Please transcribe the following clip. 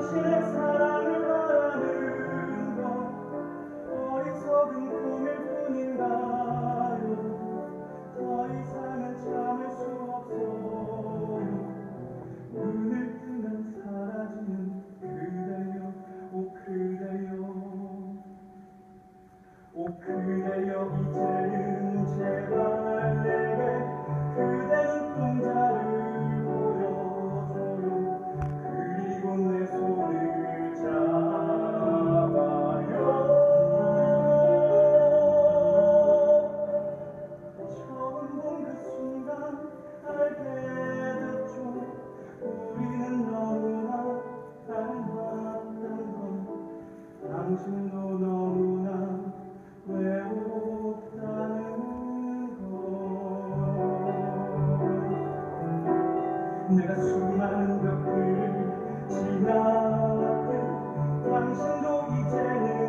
Lord. 내가 수많은 것을 지나왔듯 당신도 이제는